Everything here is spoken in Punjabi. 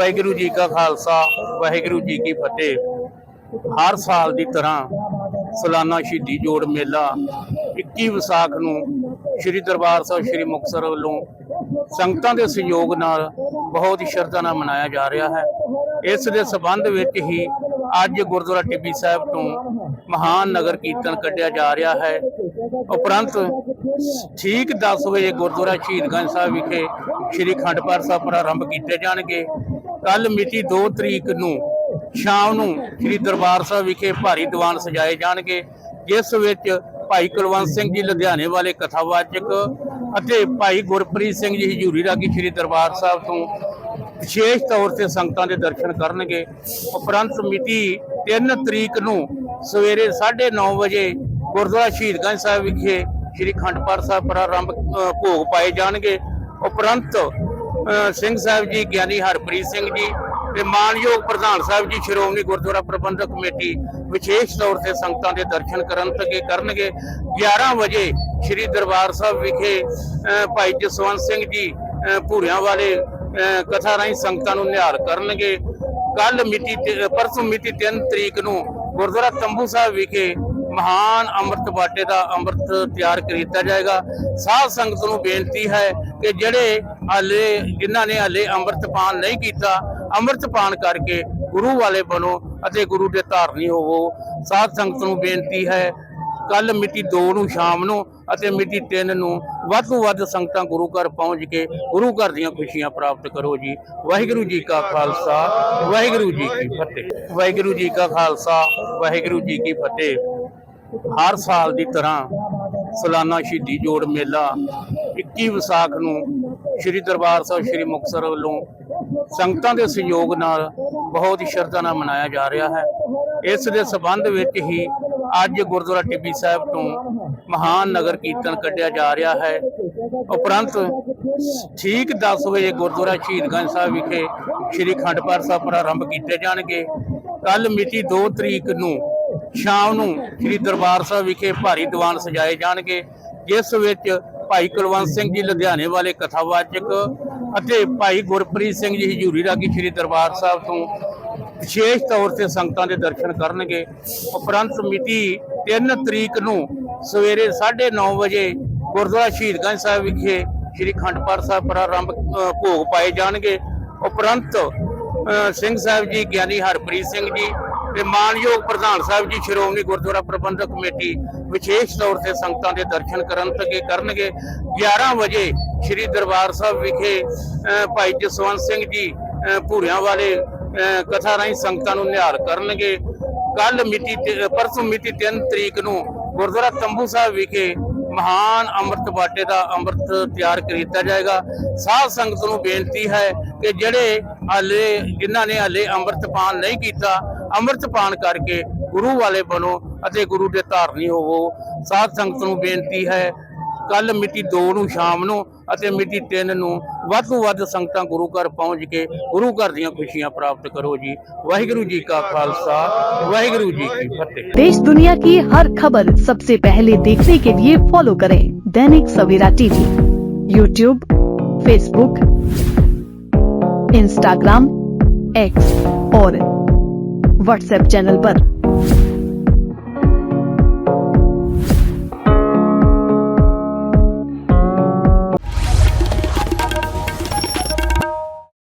ਵਾਹਿਗੁਰੂ ਜੀ ਕਾ ਖਾਲਸਾ, ਵਾਹਿਗੁਰੂ ਜੀ ਕੀ ਫਤਿਹ। ਹਰ ਸਾਲ ਦੀ ਤਰ੍ਹਾਂ ਸਾਲਾਨਾ ਸ਼ਹੀਦੀ ਜੋੜ ਮੇਲਾ 21 ਵਿਸਾਖ ਨੂੰ ਸ੍ਰੀ ਦਰਬਾਰ ਸਾਹਿਬ ਸ੍ਰੀ ਮੁਕਤਸਰ ਵੱਲੋਂ ਸੰਗਤਾਂ ਦੇ ਸਹਿਯੋਗ ਨਾਲ ਬਹੁਤ ਹੀ ਸ਼ਰਧਾ ਨਾਲ ਮਨਾਇਆ ਜਾ ਰਿਹਾ ਹੈ। ਇਸ ਦੇ ਸਬੰਧ ਵਿੱਚ ਹੀ ਅੱਜ ਗੁਰਦੁਆਰਾ ਟਿੱਬੀ ਸਾਹਿਬ ਤੋਂ ਮਹਾਨ ਨਗਰ ਕੀਰਤਨ ਕੱਢਿਆ ਜਾ ਰਿਹਾ ਹੈ। ਉਪਰੰਤ ਠੀਕ 10 ਵਜੇ ਗੁਰਦੁਆਰਾ ਸ਼ਹੀਦਗੰਜ ਸਾਹਿਬ ਵਿਖੇ ਸ੍ਰੀ ਖੰਡ ਪਾਠ ਸਾਹਿਬ ਪ੍ਰਾਰੰਭ ਕੀਤੇ ਜਾਣਗੇ। ਕੱਲ ਮਿਤੀ 2 ਤਰੀਕ ਨੂੰ ਸ਼ਾਮ ਨੂੰ ਸ੍ਰੀ ਦਰਬਾਰ ਸਾਹਿਬ ਵਿਖੇ ਭਾਰੀ ਦੀਵਾਨ ਸਜਾਏ ਜਾਣਗੇ, ਜਿਸ ਵਿੱਚ ਭਾਈ ਕੁਲਵੰਤ ਸਿੰਘ ਜੀ ਲੁਧਿਆਣੇ ਵਾਲੇ ਕਥਾਵਾਚਕ ਅਤੇ ਭਾਈ ਗੁਰਪ੍ਰੀਤ ਸਿੰਘ ਜੀ ਹਜੂਰੀ ਰਾਗੀ ਸ੍ਰੀ ਦਰਬਾਰ ਸਾਹਿਬ ਤੋਂ ਵਿਸ਼ੇਸ਼ ਤੌਰ ਤੇ ਸੰਗਤਾਂ ਦੇ ਦਰਸ਼ਨ ਕਰਨਗੇ। ਉਪਰੰਤ ਮਿਤੀ 3 ਤਰੀਕ ਨੂੰ ਸਵੇਰੇ 9:30 ਵਜੇ ਗੁਰਦੁਆਰਾ ਸ਼ਹੀਦਗੰਜ ਸਾਹਿਬ ਵਿਖੇ ਸ੍ਰੀ ਖੰਡ ਪਾਠ ਸਾਹਿਬ ਪ੍ਰਾਰੰਭ ਭੋਗ ਪਾਏ ਜਾਣਗੇ। ਉਪਰੰਤ ਸਿੰਘ ਸਾਹਿਬ ਜੀ, ਗਿਆਨੀ ਹਰਪ੍ਰੀਤ ਸਿੰਘ ਜੀ ਤੇ ਮਾਨਯੋਗ ਪ੍ਰਧਾਨ ਸਾਹਿਬ ਜੀ, ਸ਼੍ਰੋਮਣੀ ਗੁਰਦੁਆਰਾ ਪ੍ਰਬੰਧਕ ਕਮੇਟੀ ਵਿਸ਼ੇਸ਼ ਤੌਰ ਤੇ ਸੰਗਤਾਂ ਦੇ ਦਰਸ਼ਨ ਕਰਨ ਤੱਕੇ ਕਰਨਗੇ। 11 ਵਜੇ ਸ੍ਰੀ ਦਰਬਾਰ ਸਾਹਿਬ ਵਿਖੇ ਭਾਈ ਜਸਵੰਤ ਸਿੰਘ ਜੀ ਭੂਰਿਆਂ ਵਾਲੇ ਕਥਾ ਰਾਹੀਂ ਸੰਗਤਾਂ ਨੂੰ ਨਿਹਾਲ ਕਰਨਗੇ। ਕੱਲ ਮਿਤੀ ਪਰਸੋਂ ਮਿਤੀ 3 ਤਰੀਕ ਨੂੰ ਗੁਰਦੁਆਰਾ ਤੰਬੂ ਸਾਹਿਬ ਵਿਖੇ ਮਹਾਨ ਅੰਮ੍ਰਿਤ ਬਾਟੇ ਦਾ ਅੰਮ੍ਰਿਤ ਤਿਆਰ ਕੀਤਾ ਜਾਏਗਾ। ਸਾਧ ਸੰਗਤ ਨੂੰ ਬੇਨਤੀ ਹੈ ਕਿ ਜਿਹੜੇ ਹਾਲੇ ਜਿਨ੍ਹਾਂ ਨੇ ਹਾਲੇ ਅੰਮ੍ਰਿਤ ਪਾਨ ਨਹੀਂ ਕੀਤਾ, ਅੰਮ੍ਰਿਤ ਪਾਨ ਕਰਕੇ ਗੁਰੂ ਵਾਲੇ ਬਣੋ ਅਤੇ ਗੁਰੂ ਦੇ ਧਾਰਨੀ ਹੋਵੋ। ਸਾਧ ਸੰਗਤ ਨੂੰ ਬੇਨਤੀ ਹੈ, ਕੱਲ ਮਿਤੀ 2 ਨੂੰ ਸ਼ਾਮ ਨੂੰ ਅਤੇ ਮਿਤੀ 3 ਨੂੰ ਵੱਧ ਤੋਂ ਵੱਧ ਸੰਗਤਾਂ ਗੁਰੂ ਘਰ ਪਹੁੰਚ ਕੇ ਗੁਰੂ ਘਰ ਦੀਆਂ ਖੁਸ਼ੀਆਂ ਪ੍ਰਾਪਤ ਕਰੋ ਜੀ। ਵਾਹਿਗੁਰੂ ਜੀ ਕਾ ਖਾਲਸਾ, ਵਾਹਿਗੁਰੂ ਜੀ ਕੀ ਫਤਿਹ। ਵਾਹਿਗੁਰੂ ਜੀ ਕਾ ਖਾਲਸਾ, ਵਾਹਿਗੁਰੂ ਜੀ ਕੀ ਫਤਿਹ। ਹਰ ਸਾਲ ਦੀ ਤਰ੍ਹਾਂ ਸਾਲਾਨਾ ਸ਼ਹੀਦੀ ਜੋੜ ਮੇਲਾ 21 ਵਿਸਾਖ ਨੂੰ ਸ੍ਰੀ ਦਰਬਾਰ ਸਾਹਿਬ, ਸ੍ਰੀ ਮੁਕਤਸਰ ਵੱਲੋਂ ਸੰਗਤਾਂ ਦੇ ਸਹਿਯੋਗ ਨਾਲ ਬਹੁਤ ਹੀ ਸ਼ਰਧਾ ਨਾਲ ਮਨਾਇਆ ਜਾ ਰਿਹਾ ਹੈ। ਇਸ ਦੇ ਸਬੰਧ ਵਿੱਚ ਹੀ ਅੱਜ ਗੁਰਦੁਆਰਾ ਟਿੱਬੀ ਸਾਹਿਬ ਤੋਂ ਮਹਾਨ ਨਗਰ ਕੀਰਤਨ ਕੱਢਿਆ ਜਾ ਰਿਹਾ ਹੈ। ਉਪਰੰਤ ਠੀਕ 10 ਵਜੇ ਗੁਰਦੁਆਰਾ ਸ਼ਹੀਦਗੰਜ ਸਾਹਿਬ ਵਿਖੇ ਸ੍ਰੀ ਖੰਡ ਪਾਠ ਸਾਹਿਬ ਪ੍ਰਾਰੰਭ ਕੀਤੇ ਜਾਣਗੇ। ਕੱਲ ਮਿਤੀ 2 ਤਰੀਕ ਨੂੰ ਸ਼ਾਮ ਨੂੰ ਸ੍ਰੀ ਦਰਬਾਰ ਸਾਹਿਬ ਵਿਖੇ ਭਾਰੀ ਦੀਵਾਨ ਸਜਾਏ ਜਾਣਗੇ, ਜਿਸ ਵਿੱਚ ਭਾਈ ਕੁਲਵੰਤ ਸਿੰਘ ਜੀ ਲੁਧਿਆਣੇ ਵਾਲੇ ਕਥਾਵਾਚਕ ਅਤੇ ਭਾਈ ਗੁਰਪ੍ਰੀਤ ਸਿੰਘ ਜੀ ਹਜੂਰੀ ਰਾਗੀ ਸ੍ਰੀ ਦਰਬਾਰ ਸਾਹਿਬ ਤੋਂ ਵਿਸ਼ੇਸ਼ ਤੌਰ ਤੇ ਸੰਗਤਾਂ ਦੇ ਦਰਸ਼ਨ ਕਰਨਗੇ। ਉਪਰੰਤ ਮਿਤੀ 3 ਤਰੀਕ ਨੂੰ ਸਵੇਰੇ 9:30 ਵਜੇ ਗੁਰਦੁਆਰਾ ਸ਼ਹੀਦਗੰਜ ਸਾਹਿਬ ਵਿਖੇ ਸ੍ਰੀ ਖੰਡ ਪਾਠ ਸਾਹਿਬ ਪ੍ਰਾਰੰਭ ਭੋਗ ਪਾਏ ਜਾਣਗੇ। ਉਪਰੰਤ ਸਿੰਘ ਸਾਹਿਬ ਜੀ, ਗਿਆਨੀ ਹਰਪ੍ਰੀਤ ਸਿੰਘ ਜੀ ਤੇ ਮਾਨਯੋਗ ਪ੍ਰਧਾਨ ਸਾਹਿਬ ਜੀ, ਸ਼੍ਰੋਮਣੀ ਗੁਰਦੁਆਰਾ ਪ੍ਰਬੰਧਕ ਕਮੇਟੀ ਵਿਸ਼ੇਸ਼ ਤੌਰ ਤੇ ਸੰਗਤਾਂ ਦੇ ਦਰਸ਼ਨ ਕਰਨ ਤੱਕੇ ਕਰਨਗੇ। 11 ਵਜੇ ਸ੍ਰੀ ਦਰਬਾਰ ਸਾਹਿਬ ਵਿਖੇ ਭਾਈ ਜਸਵੰਤ ਸਿੰਘ ਜੀ ਭੂਰਿਆਂ ਵਾਲੇ ਕਥਾ ਰਾਹੀਂ ਸੰਗਤਾਂ ਨੂੰ ਨਿਹਾਲ ਕਰਨਗੇ। ਕੱਲ ਮਿਤੀ ਪਰਸੋਂ ਮਿਤੀ 3 ਤਰੀਕ ਨੂੰ ਗੁਰਦੁਆਰਾ ਤੰਬੂ ਸਾਹਿਬ ਵਿਖੇ ਮਹਾਨ ਅੰਮ੍ਰਿਤ ਬਾਟੇ ਦਾ ਅੰਮ੍ਰਿਤ ਤਿਆਰ ਕੀਤਾ ਜਾਏਗਾ। ਸਾਧ ਸੰਗਤ ਨੂੰ ਬੇਨਤੀ ਹੈ ਕਿ ਜਿਹੜੇ ਹਾਲੇ, ਜਿਨ੍ਹਾਂ ਨੇ ਹਾਲੇ ਅੰਮ੍ਰਿਤ ਪਾਨ ਨਹੀਂ ਕੀਤਾ ਅੰਮ੍ਰਿਤ ਪਾਨ ਕਰਕੇ ਗੁਰੂ ਵਾਲੇ ਬਣੋ ਅਤੇ ਗੁਰੂ ਦੇ ਧਾਰਨੀ ਹੋਵੋ ਸਾਧ ਸੰਗਤ ਨੂੰ ਬੇਨਤੀ ਹੈ ਕੱਲ ਮਿਤੀ 2 ਨੂੰ ਸ਼ਾਮ ਨੂੰ ਅਤੇ ਮਿਤੀ 3 ਨੂੰ ਵੱਧ ਤੋਂ ਵੱਧ ਸੰਗਤਾਂ ਗੁਰੂ ਘਰ ਪਹੁੰਚ ਕੇ ਗੁਰੂ ਘਰ ਦੀਆਂ ਖੁਸ਼ੀਆਂ ਪ੍ਰਾਪਤ ਕਰੋ ਜੀ ਵਾਹਿਗੁਰੂ ਜੀ ਕਾ ਖਾਲਸਾ ਵਾਹਿਗੁਰੂ ਜੀ ਕੀ ਫਤਿਹ देश दुनिया की हर खबर सबसे पहले देखने के लिए फॉलो करें Dainik Savera TV YouTube Facebook Instagram X और व्हाट्सएप चैनल पर।